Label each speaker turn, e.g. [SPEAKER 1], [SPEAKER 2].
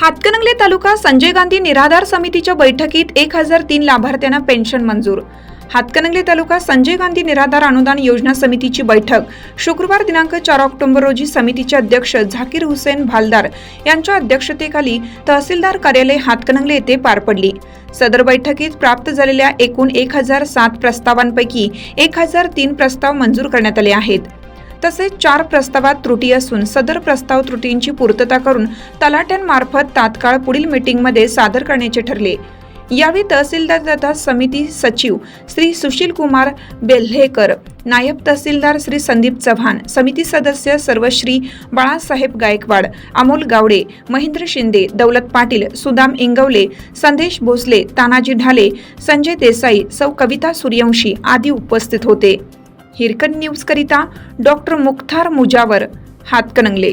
[SPEAKER 1] हातकणंगले तालुका संजय गांधी निराधार समितीच्या बैठकीत एक हजार तीन लाभार्थ्यांना पेन्शन मंजूर. हातकणंगले तालुका संजय गांधी निराधार अनुदान योजना समितीची बैठक. शुक्रवार दिनांक चार ऑक्टोबर रोजी समितीचे अध्यक्ष झाकीर हुसेन भालदार यांच्या अध्यक्षतेखाली तहसीलदार कार्यालय हातकणंगले येथे पार पडली. सदर बैठकीत प्राप्त झालेल्या एकूण एक हजार सात प्रस्तावांपैकी एक हजार तीन प्रस्ताव मंजूर करण्यात आले आहेत. तसेच चार प्रस्तावात त्रुटी असून सदर प्रस्ताव त्रुटींची पूर्तता करून तलाट्यांमार्फत तात्काळ पुढील मीटिंगमध्ये सादर करण्याचे ठरले. यावेळी तहसीलदार तथा समिती सचिव श्री सुशील कुमार बेल्हेकर नायब तहसीलदार श्री संदीप चव्हाण समिती सदस्य सर्व श्री बाळासाहेब गायकवाड अमोल गावडे महेंद्र शिंदे दौलत पाटील सुदाम इंगवले संदेश भोसले तानाजी ढाले संजय देसाई सौ कविता सूर्यवंशी आदी उपस्थित होते. हिरकन न्यूजकरिता डॉक्टर मुख्तार मुजावर हातकणंगले.